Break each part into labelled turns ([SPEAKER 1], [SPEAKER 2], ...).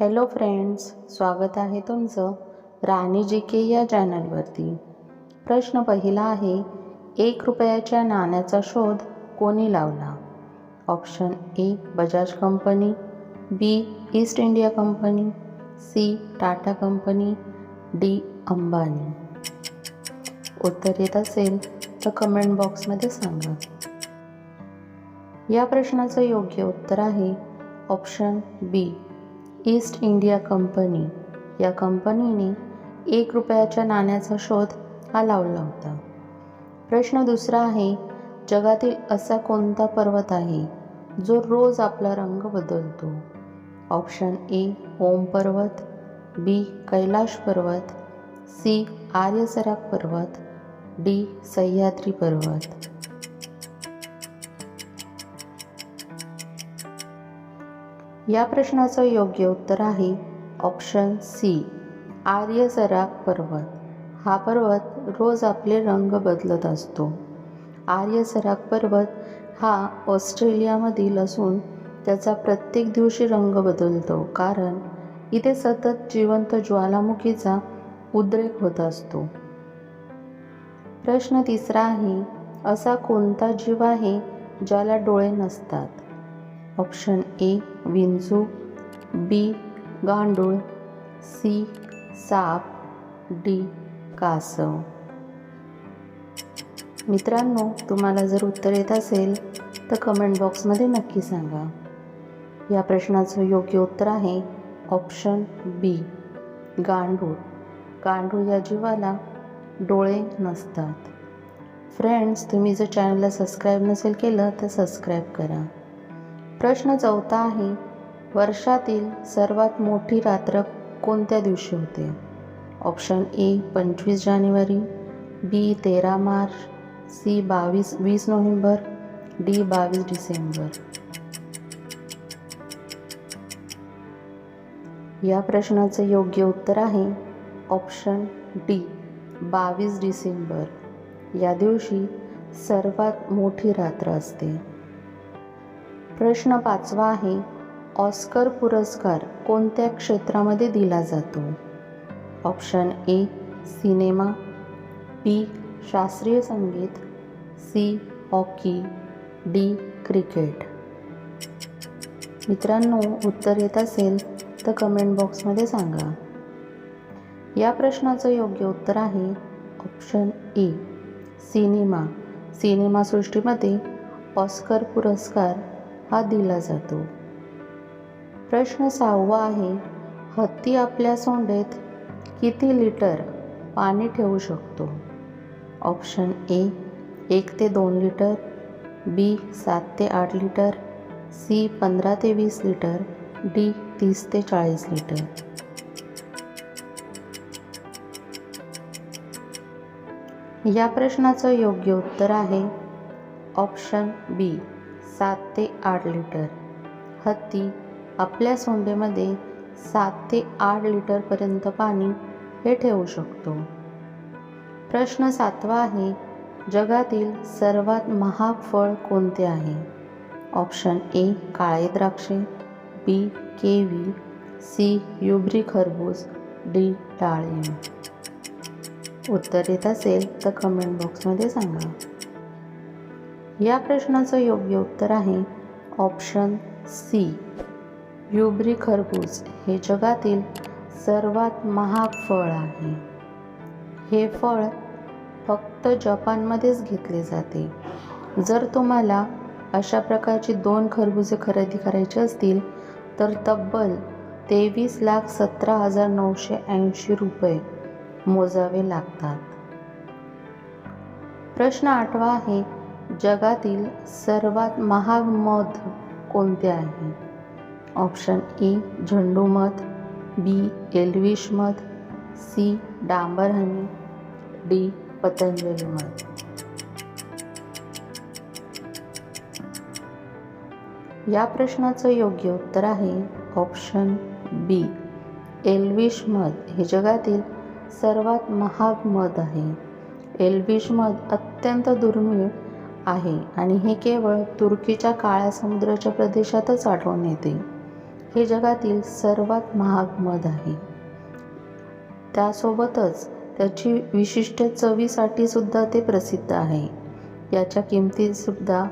[SPEAKER 1] Hello friends स्वागत आहे तुमचं राणी जी के या चॅनलवरती. प्रश्न पहिला आहे एक रुपयाच्या नाण्याचा शोध कोणी लावला? Option A Bajaj company B East India company C Tata company D Ambani. उत्तर येत असेल तर कमेंट बॉक्समध्ये सांगा. या प्रश्नाचं योग्य उत्तर आहे option B. East India company या कंपनीने एक रुपयाच्या नाण्याचा शोध हा लावला होता. प्रश्न दुसरा आहे जगातील असा कोणता पर्वत आहे जो रोज आपला रंग बदलतो? ऑप्शन ए ओम पर्वत बी कैलाश पर्वत सी आर्यसराग पर्वत डी सह्याद्री पर्वत. या प्रश्नाचं योग्य उत्तर आहे ऑप्शन सी आर्यसराग पर्वत. हा पर्वत रोज आपले रंग बदलत असतो. आर्यसराग पर्वत हा ऑस्ट्रेलियामधील असून त्याचा प्रत्येक दिवशी रंग बदलतो कारण इथे सतत जिवंत ज्वालामुखीचा उद्रेक होत असतो. प्रश्न तिसरा आहे असा कोणता जीव आहे ज्याला डोळे नसतात? ऑप्शन ए विंचू बी गांडूळ सी साप डी कासव. मित्रांनो तुम्हाला जर उत्तर येत असेल तर कमेंट बॉक्समध्ये नक्की सांगा. या प्रश्नाचं योग्य उत्तर आहे ऑप्शन बी गांडूळ. गांडूळ या जीवाला डोळे नसतात. फ्रेंड्स तुम्ही जर चॅनलला सबस्क्राईब नसेल केलं तर सबस्क्राईब करा. प्रश्न चौथा आहे वर्षातील सर्वात मोठी रात्र कोणत्या दिवशी होते? ऑप्शन ए पंचवीस जानेवारी बी तेरा मार्च सी बावीस वीस नोव्हेंबर डी बावीस डिसेंबर. या प्रश्नाचं योग्य उत्तर आहे ऑप्शन डी बावीस डिसेंबर. या दिवशी सर्वात मोठी रात्र असते. प्रश्न पाचवा आहे ऑस्कर पुरस्कार कोणत्या क्षेत्रामध्ये दिला जातो? ऑप्शन ए सिनेमा बी शास्त्रीय संगीत सी हॉकी डी क्रिकेट. मित्रांनो उत्तर येत असेल तर कमेंट बॉक्समध्ये सांगा. या प्रश्नाचं योग्य उत्तर आहे ऑप्शन ए सिनेमा. सिनेमासृष्टीमध्ये ऑस्कर पुरस्कार हा दिला जातो. प्रश्न सहावा आहे हत्ती आपल्या सोंडेत किती लिटर पाणी ठेवू शकतो? ऑप्शन ए एक ते दोन लिटर बी सात ते आठ लिटर सी पंधरा ते वीस लिटर डी तीस ते चाळीस लिटर. या प्रश्नाचं योग्य उत्तर आहे ऑप्शन बी. सात ते आठ लिटर. हत्ती आपल्या सोंडेमध्ये सात ते आठ लिटरपर्यंत पाणी हे ठेवू शकतो. प्रश्न सातवा आहे जगातील सर्वात महाग फळ कोणते आहे? ऑप्शन ए काळे द्राक्षे बी केवी सी युब्री खरबूज डी डाळिंब. उत्तर येत असेल तर कमेंट बॉक्समध्ये सांगा. या प्रश्नाचं योग्य उत्तर आहे ऑप्शन सी. युब्री खरबूज हे जगातील सर्वात महाग फळ आहे. हे फळ फक्त जपानमध्येच घेतले जाते. जर तुम्हाला अशा प्रकारची दोन खरबुजे खरेदी करायची असतील तर तब्बल तेवीस लाख सतरा हजार नऊशे ऐंशी रुपये मोजावे लागतात. प्रश्न आठवा आहे जगातील सर्वात महाग मध कोणते आहे? ऑप्शन ए झंडू मध बी एलविश मध सी डांबर हनी डी पतंजली मध. या प्रश्नाचं योग्य उत्तर आहे ऑप्शन बी एल्विश मध हे जगातील सर्वात महाग मध आहे. एल्विश मध अत्यंत दुर्मिळ आहे आणि हे केवळ तुर्कीच्या काळ्या समुद्राच्या प्रदेशातच आढळून येते. हे जगातील सर्वात महाग मध आहे. त्यासोबतच त्याची विशिष्ट चवीसाठी सुद्धा ते प्रसिद्ध आहे. याच्या किमतीसुद्धा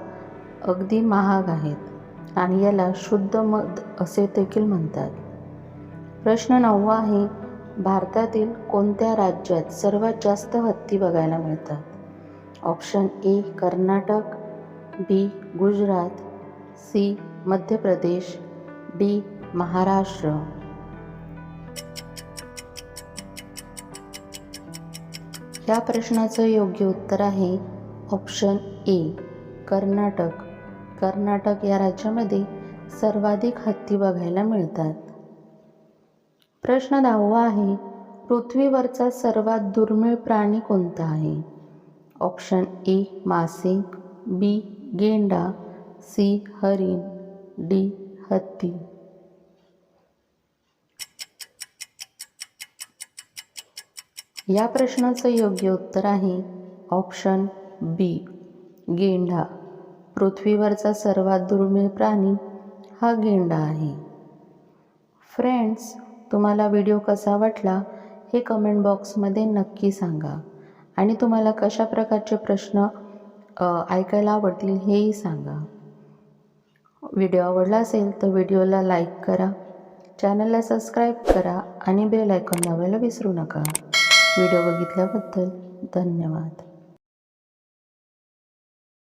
[SPEAKER 1] अगदी महाग आहेत आणि याला शुद्ध मध असे देखील म्हणतात. प्रश्न नववा आहे भारतातील कोणत्या राज्यात सर्वात जास्त हत्ती बघायला मिळतात? Option A Karnataka B Gujarat C Madhya Pradesh D Maharashtra. या प्रश्नाचं योग्य उत्तर आहे ऑप्शन ए कर्नाटक. कर्नाटक या राज्यामध्ये सर्वाधिक हत्ती बघायला मिळतात. प्रश्न दहावा आहे पृथ्वीवरचा सर्वात दुर्मिळ प्राणी कोणता आहे? ऑप्शन ए मासे बी गेंडा सी हरिण डी हत्ती. या प्रश्नाचं योग्य उत्तर आहे ऑप्शन बी गेंडा. पृथ्वीवरचा सर्वात दुर्मिळ प्राणी हा गेंडा आहे. फ्रेंड्स तुम्हाला व्हिडिओ कसा वाटला हे कमेंट बॉक्समध्ये नक्की सांगा. आणि तुम्हाला कशा प्रकारचे प्रश्न ऐकायला आवडतील हेही सांगा. व्हिडिओ आवडला असेल तर व्हिडिओला लाईक करा. चॅनलला सबस्क्राईब करा आणि बेल आयकॉन दाबायला विसरू नका. व्हिडिओ बघितल्याबद्दल धन्यवाद.